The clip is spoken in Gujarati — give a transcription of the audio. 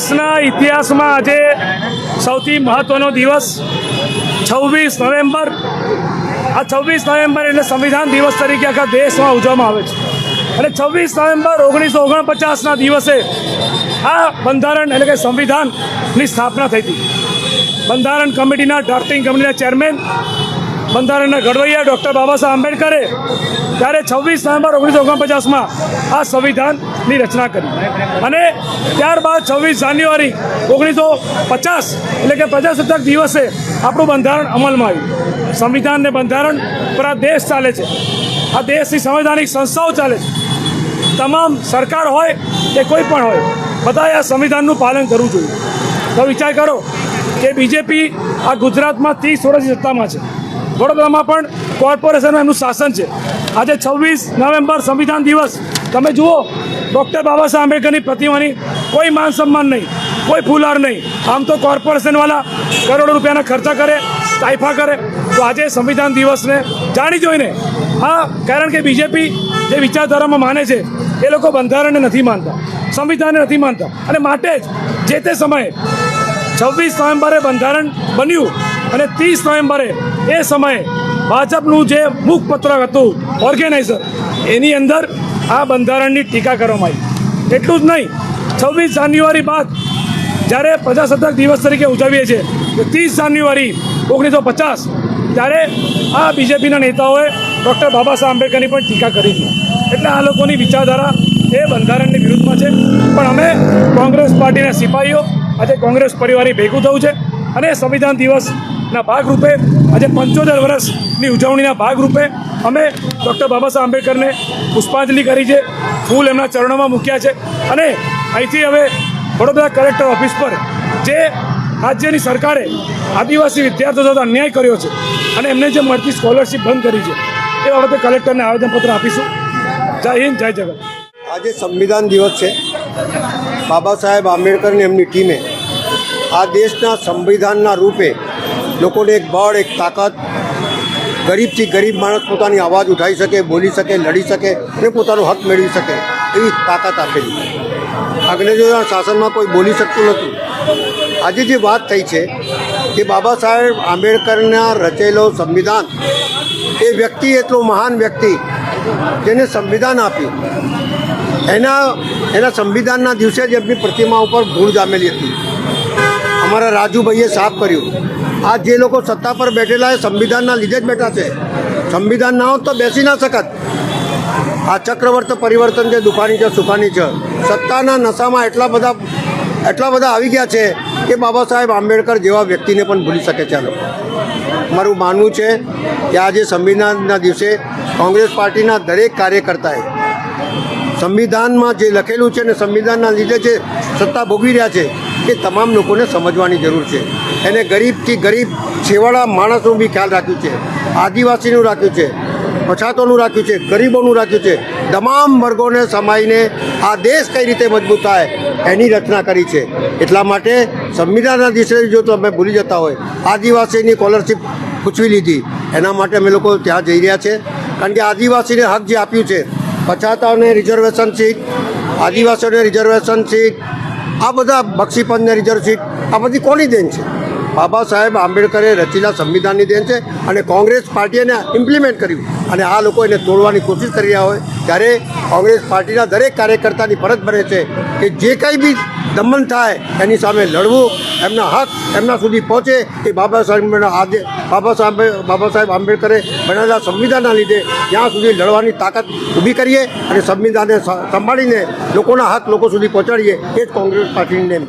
દેશના ઇતિહાસમાં આજે સૌથી મહત્વનો દિવસ છવ્વીસ નવેમ્બર. આ છવ્વીસ નવેમ્બર એટલે સંવિધાન દિવસ તરીકે આખા દેશમાં ઉજવવામાં આવે છે. અને છવ્વીસ નવેમ્બર ઓગણીસો ઓગણપચાસના દિવસે આ બંધારણ એટલે કે સંવિધાનની સ્થાપના થઈ હતી. બંધારણ કમિટીના ડ્રાફ્ટિંગ કમિટીના ચેરમેન બંધારણના ઘડવૈયા ડૉક્ટર બાબા સાહેબ આંબેડકરે ત્યારે છવ્વીસ નવેમ્બર ઓગણીસો ઓગણપચાસમાં આ સંવિધાનની રચના કરી. અને ત્યારબાદ છવ્વીસ જાન્યુઆરી ઓગણીસો પચાસ એટલે કે પ્રજાસત્તાક દિવસે આપણું બંધારણ અમલમાં આવ્યું. સંવિધાન ને બંધારણ પર દેશ ચાલે છે. આ દેશની સંવૈધાનિક સંસ્થાઓ ચાલે છે. તમામ સરકાર હોય કે કોઈ પણ હોય, બધાએ આ સંવિધાનનું પાલન કરવું જોઈએ. તો વિચાર કરો કે બીજેપી આ ગુજરાતમાં ત્રીસ વર્ષની સત્તામાં છે. વડોદરામાં પણ કોર્પોરેશનનું એમનું શાસન છે. આજે છવ્વીસ નવેમ્બર સંવિધાન દિવસ. તમે જુઓ, ડૉક્ટર બાબા સાહેબ આંબેડકરની પ્રતિમાની કોઈ માન સન્માન નહીં, કોઈ ફૂલાર નહીં. આમ તો કોર્પોરેશનવાળા કરોડો રૂપિયાના ખર્ચા કરે તાઇફા કરે. તો આજે સંવિધાન દિવસને જાણી જોઈને, હા, કારણ કે બીજેપી જે વિચારધારામાં માને છે, એ લોકો બંધારણને નથી માનતા, સંવિધાનને નથી માનતા. અને માટે જ જે તે સમયે છવ્વીસ નવેમ્બરે બંધારણ બન્યું અને ત્રીસ નવેમ્બરે એ સમયે ભાજપનું જે મુખપત્રક હતું ઓર્ગેનાઇઝર એની અંદર આ બંધારણની ટીકા કરવામાં આવી. એટલું જ નહીં, છવ્વીસ જાન્યુઆરી બાદ જ્યારે પ્રજાસત્તાક દિવસ તરીકે ઉજવીએ છીએ, તો ત્રીસ જાન્યુઆરી ઓગણીસો પચાસ ત્યારે આ બીજેપીના નેતાઓએ ડૉક્ટર બાબા સાહેબ આંબેડકરની પણ ટીકા કરી હતી એટલે આ લોકોની વિચારધારા એ બંધારણની વિરુદ્ધમાં છે. પણ અમે કોંગ્રેસ પાર્ટીના સિપાહીઓ, આજે કોંગ્રેસ પરિવારે ભેગું થયું છે અને સંવિધાન દિવસના ભાગરૂપે આજે પંચોતેર વર્ષની ઉજવણીના ભાગરૂપે અમે ડૉક્ટર બાબા સાહેબ આંબેડકરને પુષ્પાંજલિ કરી છે, ફૂલ એમના ચરણોમાં મૂક્યા છે અને અહીંથી હવે વડોદરા કલેક્ટર ઓફિસ પર જે રાજ્યની સરકારે આદિવાસી વિદ્યાર્થીઓ સાથે અન્યાય કર્યો છે અને એમને જે મળતી સ્કોલરશિપ બંધ કરી છે, એ બાબતે કલેક્ટરને આવેદનપત્ર આપીશું. જય હિન્દ, જય જગત આજે સંવિધાન દિવસ છે. બાબા સાહેબ આંબેડકરની એમની ટીમે આ દેશના સંવિધાનના રૂપે લોકોને એક બળ, એક તાકાત. ગરીબથી ગરીબ માણસ પોતાની અવાજ ઉઠાવી શકે, બોલી શકે, લડી શકે અને પોતાનો હક મેળવી શકે એવી તાકાત આપેલી. અંગ્રેજોના શાસનમાં કોઈ બોલી શકતું નહોતું. આજે જે વાત થઈ છે કે બાબા સાહેબ આંબેડકરના રચેલો સંવિધાન, એ વ્યક્તિ એટલો મહાન વ્યક્તિ જેને સંવિધાન આપ્યું. એના એના સંવિધાનના દિવસે જ એમની પ્રતિમા ઉપર ધૂળ જામેલી હતી. અમારા રાજુભાઈએ સાફ કર્યું. આ જે લોકો સત્તા પર બેઠેલા એ સંવિધાનના લીધે જ બેઠા છે. સંવિધાન ના હોત તો બેસી ના શકત. આ ચક્રવર્ત પરિવર્તન છે દુકાની છે, સુખાની છે, સત્તાના નશામાં એટલા બધા એટલા બધા આવી ગયા છે કે બાબા સાહેબ આંબેડકર જેવા વ્યક્તિને પણ ભૂલી શકે છે આ લોકો. મારું માનવું છે કે આજે સંવિધાનના દિવસે કોંગ્રેસ પાર્ટીના દરેક કાર્યકર્તાએ સંવિધાનમાં જે લખેલું છે ને સંવિધાનના લીધે જે સત્તા ભોગવી રહ્યા છે એ તમામ લોકોને સમજવાની જરૂર છે. એને ગરીબથી ગરીબ છેવાડા માણસનું બી ખ્યાલ રાખ્યું છે. આદિવાસીનું રાખ્યું છે. પછાતોનું રાખ્યું છે. ગરીબોનું રાખ્યું છે. તમામ વર્ગોને સમાઈને આ દેશ કઈ રીતે મજબૂત થાય એની રચના કરી છે. એટલા માટે સંવિધાનના દિવસે જો તમે ભૂલી જતા હોય, આદિવાસીની સ્કોલરશીપ પૂછવી લીધી. એના માટે અમે લોકો ત્યાં જઈ રહ્યા છે. કારણ કે આદિવાસીને હક જે આપ્યું છે પછાતાઓને રિઝર્વેશન સીટ, આદિવાસીઓને રિઝર્વેશન સીટ આ બધા બક્ષીપંચને રિઝર્વ સીટ આ બધી કોની દેન છે? બાબા સાહેબ આંબેડકરે રચેલા સંવિધાનની દેન છે અને કોંગ્રેસ પાર્ટીએ એને ઇમ્પ્લિમેન્ટ કર્યું. અને આ લોકો એને તોડવાની કોશિશ કરી રહ્યા હોય. ત્યારે કોંગ્રેસ પાર્ટીના દરેક કાર્યકર્તાની ફરજ બને છે કે જે કંઈ બી દમન થાય, એની સામે લડવું એમના હક એમના સુધી પહોંચે એ બાબા સાહેબના આદે બાબા સાહેબ બાબા સાહેબ આંબેડકરે બનાવેલા સંવિધાનના લીધે ત્યાં સુધી લડવાની તાકાત ઊભી કરીએ અને સંવિધાનને સંભાળીને લોકોના હક લોકો સુધી પહોંચાડીએ એ જ કોંગ્રેસ પાર્ટીની નેમ.